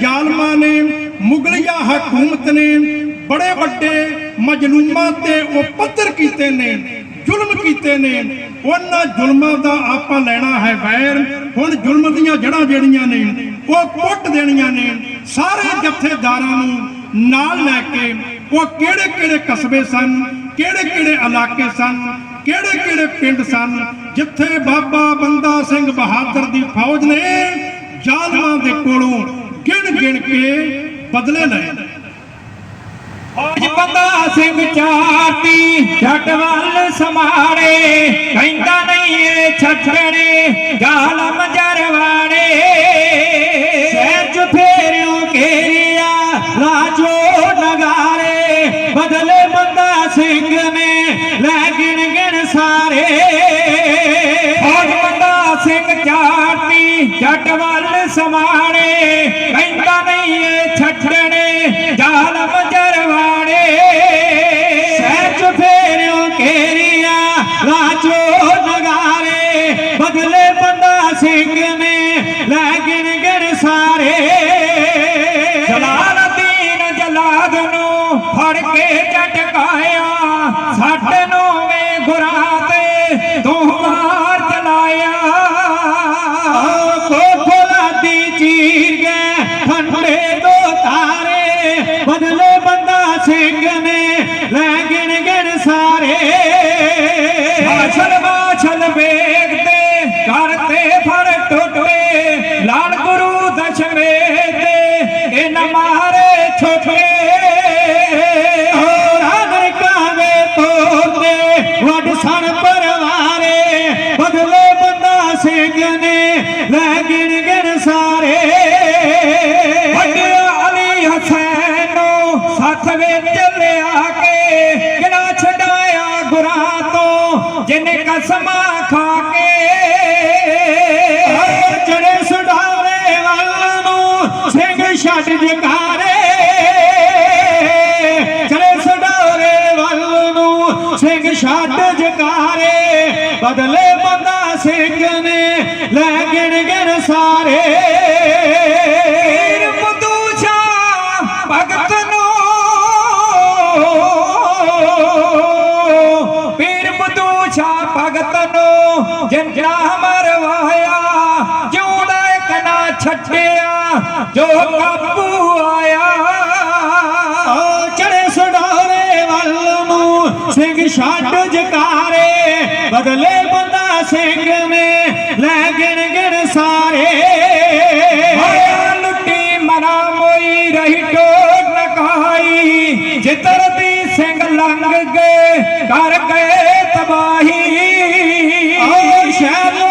ਜ਼ਾਲਮਾਂ ਨੇ, ਮੁਗਲਿਆ ਹਕੂਮਤ ਨੇ, ਬੜੇ ਵੱਡੇ ਮਜਲੂਮਾਂ ਤੇ ਉਹ ਪੱਤਰ ਕੀਤੇ ਨੇ, ਜ਼ੁਲਮ ਕੀਤੇ ਨੇ। ਉਹਨਾਂ ਜ਼ੁਲਮਾਂ ਦਾ ਆਪਾਂ ਲੈਣਾ ਹੈ ਵੈਰ। ਹੁਣ ਜ਼ੁਲਮ ਦੀਆਂ ਜੜ੍ਹਾਂ ਜਿਹੜੀਆਂ ਨੇ, ਉਹ ਪੁੱਟ ਦੇਣੀਆਂ ਨੇ। ਸਾਰੇ ਜਥੇਦਾਰਾਂ ਨੂੰ ਨਾਲ ਲੈ ਕੇ ਉਹ ਕਿਹੜੇ ਕਿਹੜੇ ਕਸਬੇ ਸਨ, ਕਿਹੜੇ ਕਿਹੜੇ ਇਲਾਕੇ ਸਨ, ਕਿਹੜੇ ਕਿਹੜੇ ਪਿੰਡ ਸਨ, ਜਿੱਥੇ ਬਾਬਾ ਬੰਦਾ ਸਿੰਘ ਬਹਾਦਰ ਦੀ ਫੌਜ ਨੇ ਜ਼ਾਲਮਾਂ ਦੇ ਕੋਲੋਂ ਗਿਣ ਗਿਣ ਕੇ ਬਦਲੇ ਲਏ। ਫੌਜ ਬੰਦਾ ਸਿੰਘ ਚਾਰਤੀ ਛੱਟ ਵੱਲ ਸਮਾਰੇ ਕਹਿੰਦਾ ਨਹੀਂ ਏ ਛੱਡਣੇ ਜ਼ਾਲਮ ਜਰਵਾੜੇ। ਸਹਿਰ ਚ ਫੇਰਿਓ ਘੇਰਿਆ ਰਾਜੋ ਨਗਾਰੇ, ਬਦਲੇ ਬੰਦਾ ਸਿੰਘ ਨੇ ਲੈ ਗਿਣ ਗਿਣ ਸਾਰੇ। ਫੜ ਕੇ ਝਟਕਾਇਆ ਸਾਡੇ ਨੋਵੇਂ ਗੁਰਾਂ ਤੇ ਤੂੰ ਮਾਰ ਚਲਾਇਆ। ਕੋਖਲਾ ਦੀ ਚੀਰ ਗਏ ਠੰਡੇ ਤੋਂ ਤਾਰੇ, ਬਦਲੇ ਬੰਦਾ ਸਿੰਘ ਨੇ ਲੈ ਗਿਣ ਗਿਣ ਸਾਰੇ। ਬਾਛਲ ਬਾਛਲ ਵੇਗ ਤੇ ਕਰਤੇ ਫੜ ਟੁੱਟੇ, ਲਾਲ ਗੁਰੂ ਦਸ਼ਮੇ ਤੇ, ਇਹ ਨ ਸਣ ਪਰਵਾਰੇ, ਬਦਲੇ ਬੰਦਾ ਸਿੰਘ ਨੇ ਲੈ ਗਿਣ ਗਿਣ ਸਾਰੇ। ਵੱਡੇ ਅਲੀ ਹਸੈਨ ਨੂੰ ਸਾਥ ਵਿੱਚ ਲਿਆ ਕੇ ਕਿਨਾ ਛਡਾਇਆ ਗੁਰਾਂ ਤੋਂ, ਜਿਨੇ ਕਸਮਾਂ ਖਾ ਕੇ। ਚੜੇ ਸੁਡਾਵੇ ਵੱਲ ਨੂੰ ਸਿੰਘ ਛੱਡ ਜਗਾਰੇ ਚੜੇ ਸੁਡਾਰੇ ਵੱਲ ਨੂੰ ਸਿੰਘ ਛੱਡ ਜਕਾਰੇ ਬਦਲੇ ਬੰਦਾ ਸਿੰਘ ਨੇ ਲੈ ਗਿਣ ਗਿਣ ਸਾਰੇ। ਪੀਰ ਬੁੱਧੂ ਪੀਰ ਬੁੱਧੂ ਭਗਤ ਨੂੰ ਜਿੰਨਾ ਮਰਵਾਇਆ, ਜਿਉਂਦਾ ਇੱਕ ਨਾ ਛੱਡਿਆ, ਜੋ ਕਾਬੂ ਆਇਆ। ਸਿੰਘ ਛੱਡ ਜਕਾਰੇ, ਬਦਲੇ ਬੰਦਾ ਸਿੰਘ ਨੇ ਲੈ ਗਿਣ ਗਿਣ ਸਾਰੇ। ਹੋਇਆ ਲੁੱਟੀ ਮਨਾ ਮੋਈ ਰਹੀ ਟੋਕ ਲਕਾਈ ਜਿੱਤਰ ਦੀ ਸਿੰਘ ਲੰਘ ਗਏ ਕਰ ਗਏ ਤਬਾਹੀ। ਓ ਸ਼ਹਿਰ